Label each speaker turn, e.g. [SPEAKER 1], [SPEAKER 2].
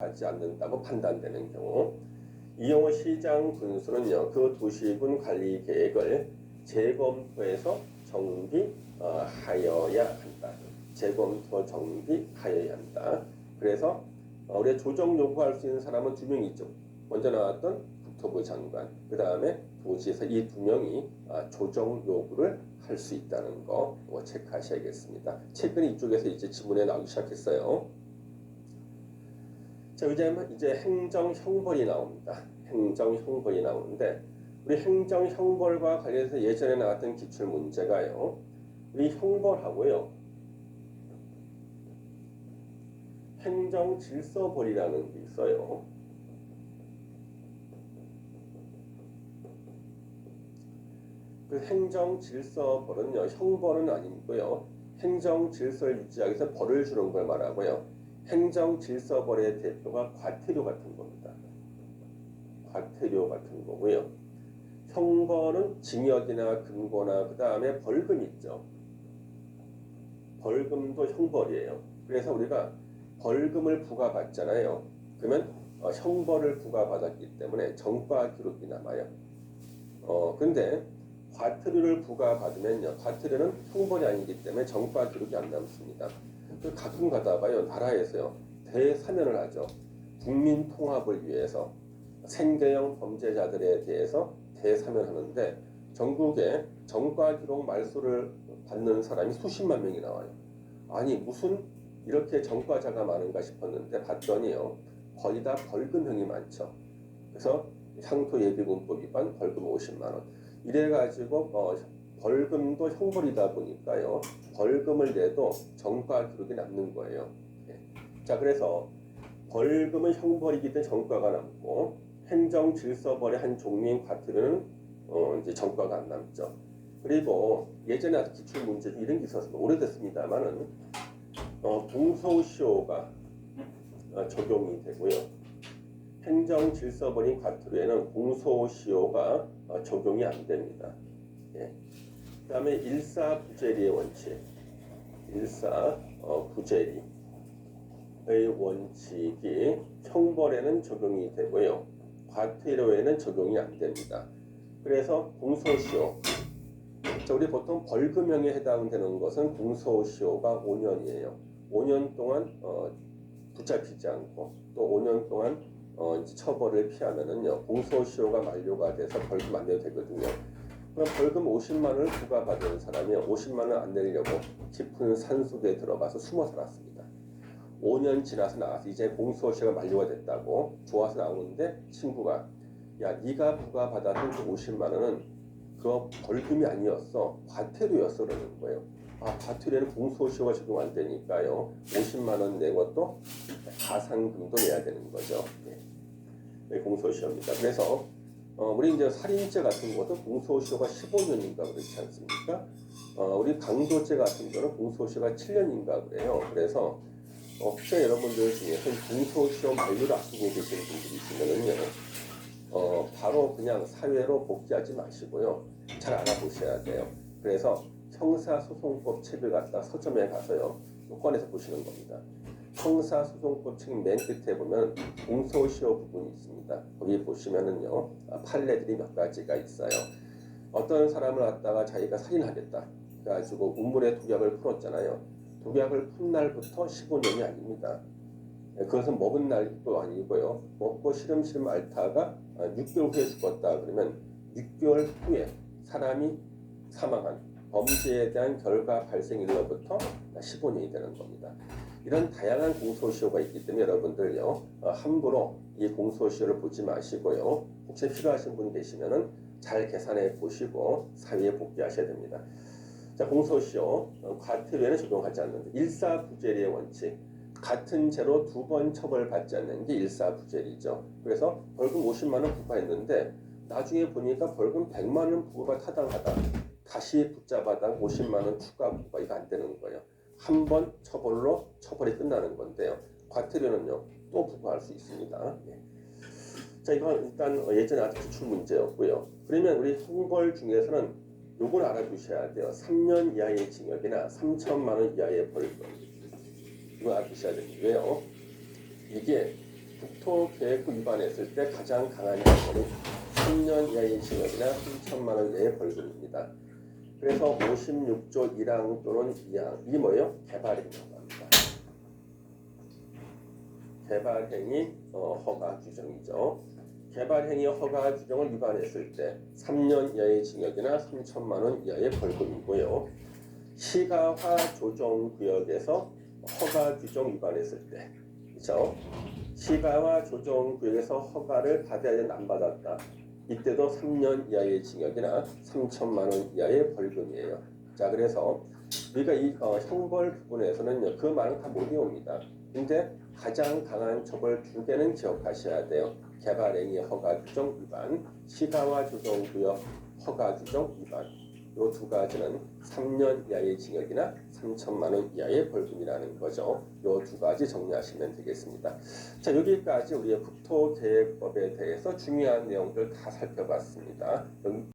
[SPEAKER 1] 하지 않는다고 판단되는 경우 이 경우 시장 군수는요 그 도시군 관리 계획을 재검토해서 정비하여야 한다. 재검토 정비하여야 한다. 그래서 어, 우리가 조정 요구할 수 있는 사람은 두명 있죠. 먼저 나왔던 국토부 장관, 그 다음에 도지에서 이두 명이 아, 조정 요구를 할 수 있다는 거 어, 체크하셔야겠습니다. 최근에 이쪽에서 이제 지문에 나오기 시작했어요. 자, 이제 이제 행정 형벌이 나옵니다. 행정 형벌이 나오는데 우리 행정 형벌과 관련해서 예전에 나왔던 기출 문제가요. 우리 형벌하고요. 행정 질서벌이라는 게 있어요. 그 행정 질서벌은요, 형벌은 아니고요. 행정 질서를 유지하기 위해서 벌을 주는 걸 말하고요. 행정 질서벌의 대표가 과태료 같은 겁니다. 과태료 같은 거고요. 형벌은 징역이나 금고나 그 다음에 벌금 있죠. 벌금도 형벌이에요. 그래서 우리가 벌금을 부과받잖아요. 그러면 어, 형벌을 부과받았기 때문에 정과 기록이 남아요. 어 근데 과태료를 부과받으면요. 과태료는 형벌이 아니기 때문에 정과 기록이 안 남습니다. 그 가끔 가다가요 나라에서요 대사면을 하죠. 국민 통합을 위해서 생계형 범죄자들에 대해서 대사면하는데 전국에 정과 기록 말소를 받는 사람이 수십만 명이 나와요. 아니 무슨 이렇게 정과자가 많은가 싶었는데 봤더니요 거의 다 벌금형이 많죠. 그래서 향토 예비군법 위반 벌금 50만 원. 이래 가지고 어, 벌금도 형벌이다 보니까요 벌금을 내도 정과 기록이 남는 거예요. 예. 자 그래서 벌금은 형벌이기 때문에 정과가 남고 행정 질서벌의 한 종류인 과태료는 어, 이제 정과가 안 남죠. 그리고 예전에 아주 기출 문제 중 이런 게 있었어요. 오래됐습니다만은 어, 동서시효가 어, 적용이 되고요. 행정 질서벌인 과태료에는 공소시효가 어, 적용이 안 됩니다. 예. 그 다음에 일사부재리의 원칙, 일사 어, 부재리의 원칙이 형벌에는 적용이 되고요. 과태료에는 적용이 안 됩니다. 그래서 공소시효 자, 우리 보통 벌금형에 해당되는 것은 공소시효가 5년이에요. 5년 동안 어, 붙잡히지 않고 또 5년 동안 어, 처벌을 피하면은요 공소시효가 만료가 돼서 벌금 안 내도 되거든요. 그럼 벌금 50만 원을 부과받은 사람이 50만 원 안 내려고 깊은 산속에 들어가서 숨어 살았습니다. 5년 지나서 나와서 이제 공소시효가 만료가 됐다고 좋아서 나오는데 친구가 야 네가 부과받았던 그 50만 원은 그 벌금이 아니었어 과태료였어 그러는 거예요. 아 과태료는 공소시효가 적용 안 되니까요 50만 원 내고 또 가상금도 내야 되는 거죠. 네. 네, 공소시효입니다. 그래서 어, 우리 이제 살인죄 같은 것도 공소시효가 15년인가 그렇지 않습니까? 어, 우리 강도죄 같은 거는 공소시효가 7년인가 그래요. 그래서 어, 혹시 여러분들 중에서 공소시효 만료를 앞두고 계시는 분들이 있으면은요, 어, 바로 그냥 사회로 복귀하지 마시고요. 잘 알아보셔야 돼요. 그래서 형사소송법 책을 갖다 서점에 가서요, 꺼내서 보시는 겁니다. 형사소송법 책 맨 끝에 보면 공소시효 부분이 있습니다. 거기 보시면은요, 아, 판례들이 몇 가지가 있어요. 어떤 사람을 갖다가 자기가 살인하겠다. 그래가지고 운물의 독약을 풀었잖아요. 독약을 푼 날부터 15년이 아닙니다. 예, 그것은 먹은 날도 아니고요. 먹고 시름시름 앓다가 6개월 후에 죽었다 그러면 6개월 후에 사람이 사망한 범죄에 대한 결과 발생일로부터 15년이 되는 겁니다. 이런 다양한 공소시효가 있기 때문에 여러분들요 어, 함부로 이 공소시효를 보지 마시고요. 혹시 필요하신 분 계시면은 잘 계산해 보시고 사회에 복귀하셔야 됩니다. 자 공소시효 어, 과태료에는 적용하지 않는다. 일사부재리의 원칙. 같은 죄로 두 번 처벌받지 않는 게 일사부재리죠. 그래서 벌금 50만 원 부과했는데 나중에 보니까 벌금 100만 원 부과가 타당하다. 다시 붙잡아다 50만 원 추가 부과 이거 안 되는 거예요. 한 번 처벌로 처벌이 끝나는 건데요. 과태료는요 또 부과할 수 있습니다. 예. 자 이건 일단 예전에 아주 기출 문제였고요. 그러면 우리 형벌 중에서는 요걸 알아두셔야 돼요. 3년 이하의 징역이나 3천만 원 이하의 벌금. 이거 알아두셔야 됩니다. 왜요? 이게 국토 계획부 위반했을 때 가장 강한 형벌이 3년 이하의 징역이나 3천만 원 이하의 벌금입니다. 그래서 56조 1항 또는 2항 이 뭐예요? 개발행위라고 합니다. 개발행위 어, 허가 규정이죠. 개발행위 허가 규정을 위반했을 때 3년 이하의 징역이나 3천만 원 이하의 벌금이고요. 시가화 조정 구역에서 허가 규정 위반했을 때, 그렇죠? 시가화 조정 구역에서 허가를 받아야 되는데 안 받았다. 이때도 3년 이하의 징역이나 3천만 원 이하의 벌금이에요. 자, 그래서 우리가 이 어, 형벌 부분에서는 그 말은 다 못 외웁니다. 근데 가장 강한 처벌 두 개는 기억하셔야 돼요. 개발행위 허가 규정 위반, 시가화 조정 구역 허가 규정 위반. 이 두 가지는 3년 이하의 징역이나 3천만 원 이하의 벌금이라는 거죠. 이 두 가지 정리하시면 되겠습니다. 자 여기까지 우리의 국토계획법에 대해서 중요한 내용들 다 살펴봤습니다.